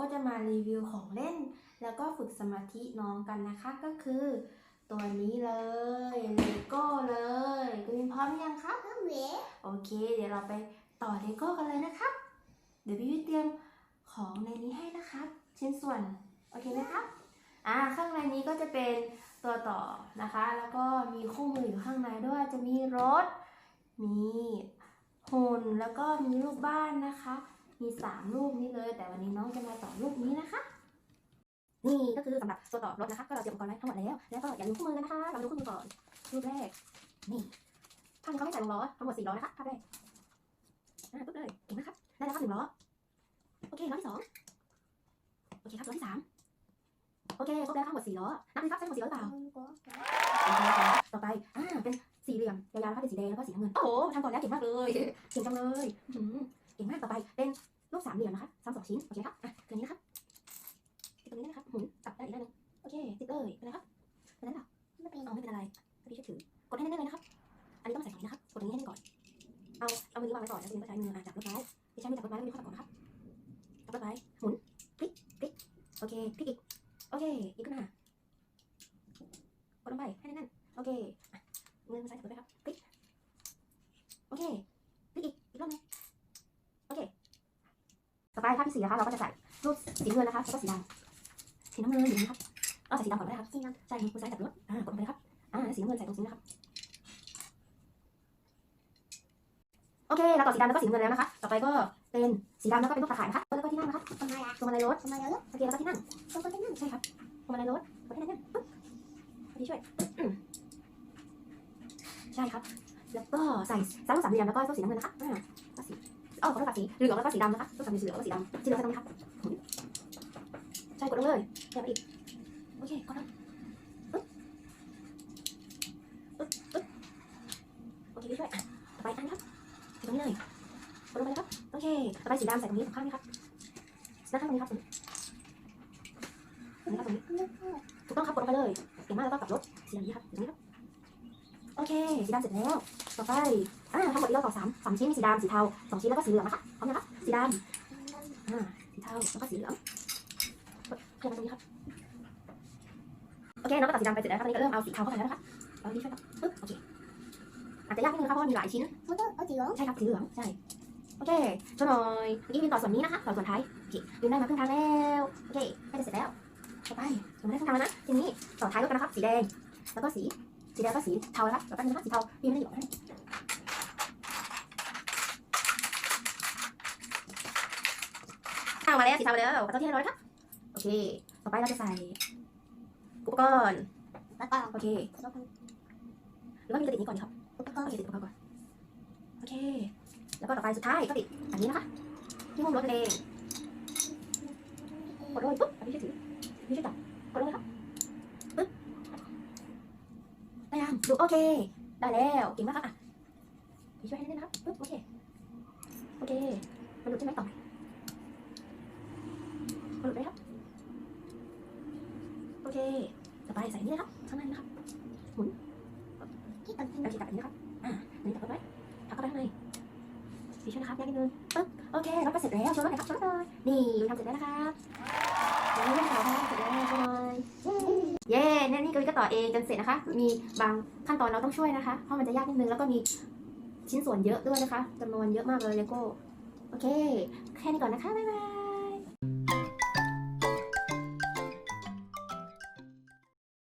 ก็จะมารีวิวของเล่น แล้วก็ฝึกสมาธิน้องกันนะคะ ก็คือ ตัวนี้เลยเลโก้เลยคุณมินพร้อมหรือยังครับเพิ่มเวโอเค เดี๋ยวเราไปต่อเลโก้กันเลยนะครับ เดี๋ยวพี่วิทย์เตรียมของในนี้ให้นะครับ ชิ้นส่วน โอเคไหมครับอ่าข้างในนี้ก็จะเป็นตัวต่อนะคะ แล้วก็มีคู่มืออยู่ข้างในด้วยจะมีรถ มีหุ่นแล้วก็มีรูปบ้านนะคะ มีสามรูปนี้เลย แต่วันนี้น้องจะมาต่อรูปนี้นะคะ นี่ก็คือสำหรับตัวต่อรถนะคะ ก็เราเตรียมอุปกรณ์ไว้ทั้งหมดแล้ว แล้วก็อย่าลืมคู่มือกันนะคะ เรามาดูคู่มือก่อน รูปแรก นี่ภาพนี้เขาให้ใส่วงล้อทั้งหมดสี่ล้อนะคะภาพแรกอ่าปุ๊บเลยเก่งมครับได้แล้วครับหนึ่งล้อ โอเคล้อที่สองโอเคครับล้อที่สามโอเคครบแล้วทั้งหมดสี่ล้อ นับเลยครับใช้ทั้งหมดสี่ล้อหรือเปล่า ต่อไป อ่า เป็นสี่เหลี่ยมยาวๆแล้วก็เป็นสีแดงแล้วก็สีน้ำเงิน โอ้โหทำก่อนแล้วเก่งมากเลย เก่งจังเลย เลยเป็นไรครับเป็นไรเปล่าไม่เป็นเอไม่เป็นอะไรพี่ช่วยถือกดให้แน่นๆเลยนะครับ อันนี้ต้องใส่ตรงนะครับกดตรงนี้ให้แน่นก่อน เอาเอามือวางไว้ก่อนแล้วทีนี้ก็ใช้มืออะจับรถไม้ไม่ใช้มือจับรถไม้แล้วมือข้าจับก่อนนะครับจับรถไม้หมุนพลิกพลิกโอเคพลิกอีกโอเคอีกขึ้นมากดลงไปให้แน่นๆโอเคมือซ้ายจับไว้ครับพลิกโอเคพลิกอีกอีกรอบหนึงโอเคต่อไปภาพที่สี่นะคะเราก็จะใส่รูปสีเงินนะคะแล้วก็สีดำสีน้ำเงินอย่างนี้ครับ เอาใส่สีดำก่อนก็ได้ครับจริงครับใช่มือซ้ายจับรถอ่ากดลงไปครับอ่าสีน้ำเงินใส่ตรงนี้นะครับโอเคเราต่อสีดำแล้วก็สีน้ำเงินแล้วนะคะ ต่อไปก็เป็นสีดำแล้วก็เป็นลูกตะข่ายนะคะแล้วก็ที่นั่งนะคะทำไมล่ะตรงบันไดรถทำไมแล้วโอเคแล้วก็ที่นั่งต้องต้องนั่งใช่ครับตรงบันไดรถกดให้แน่นๆปึ๊บพี่ช่วยใช่ครับ แล้วก็ใส่ใส่ลูกสามเหลี่ยมแล้วก็ลูกสีน้ำเงินนะคะอ่าสีอ๋อขอโทษค่ะสีเหลืองแล้วก็สีดำนะคะลูกสามเหลี่ยมสีเหลืองแล้วก็สีดำสีเหลืองใส่ตรงนี้ครับใช่กดลงเลยแอบอีก โอเคกดลงปึ๊บปึ๊บปึ๊บโอเคช่วยอะต่อไปอันนี้ครับใส่ตรงนี้เลยกดลงไปเลยครับโอเคต่อไปสีดำใส่ตรงนี้ข้างนี้ครับด้าข้างตรงนี้ครับตรงนี้ตรงนี้ครับตรงนี้ถูกต้องครับกดลงไปเลยเก่งมากแล้วก็กลับรถสีดำนี้ครับอย่างนี้ครับโอเคสีดำเสร็จแล้วต่อไปอ่าทั้งหมดนี้เราต่อสามสามชิ้นมีสีดำสีเทาสองชิ้นแล้วก็สีเหลืองนะคะพร้อมนะครับสีดำอ่าสีเทาแล้วก็สีเหลืองเพิ่มมาตรงนี้ครับ เคน้องก็ตัดสีดำไปเสร็จแล้วครับตอนนี้ก็เริ่มเอาสีเทาเข้าไปแล้วนะคะแล้วนี่ช่วยครับปึ๊บโอเคอาจจะยากนิดนึงนะครับเพราะว่ามีหลายชิ้นมันต้อเอาสีเหลืองใช่ครับสีเหลืองใช่โอเคช่วยหน่อยเมื่อกี้วินต่อส่วนนี้นะคะต่อส่วนท้ายโอเควินได้มาครึ่งทางแล้วโอเคใกล้จะเสร็จแล้วต่อไปวินได้ครึ่งทางแล้วนะทีนี้ต่อท้ายรถกันนะครับสีแดงแล้วก็สีสีแดงก็สีเทานะครับแล้วก็นี่นะครับสีเทาวินไม่ได้หยอกให้เอามาแล้วสีเทาแล้วขอโทษที่ให้ร้อยครับโอเค ต่อไปเราจะใส่ อุปกรณ์แล้วก็โอเคหรือว่ามีจะติดนี้ก่อนดีครับอุปกโอรณ์เคติดอุปกรณ์ก่อนโอเค แล้วก็ต่อไปสุดท้ายก็ติดอันนี้นะคะที่มุมรถนั่นเองกดลงไปปุ๊บอันนี้ช่วยถือนี่ช่วยจับกดลงเลยครับปึ๊บได้ยังดูโอเค ได้แล้วเก่งมากครับอะพี่ช่วยให้แน่นๆนะครับปึ๊บโอเค โอเค มันหลุดใช่ไหมต่อมันหลุดไหมครับ โอเค ต่อไปใส่นี่นะครับข้างในนะครับที่ตัดเราจะจับแบบนี้นะครับอ่าอันนี้จับไว้ทับเข้าไปข้างในสีช่วยนะครับยากนิดนึงปึ๊บโอเคเรถก็เสร็จแล้วช่วยรถหน่อยครับช่วยรถหน่อยนี่ทำเสร็จแล้วนะครับเดี๋ยวนี้เราทำเสร็จแล้วช่วยหน่อยเย้เนี่ยนี่ก็ก็ต่อเองจนเสร็จนะคะ มีบางขั้นตอนเราต้องช่วยนะคะ เพราะมันจะยากนิดนึงแล้วก็มีชิ้นส่วนเยอะด้วยนะคะจำนวนเยอะมากเลยเลโก้โอเค แค่นี้ก่อนนะคะบ๊ายบาย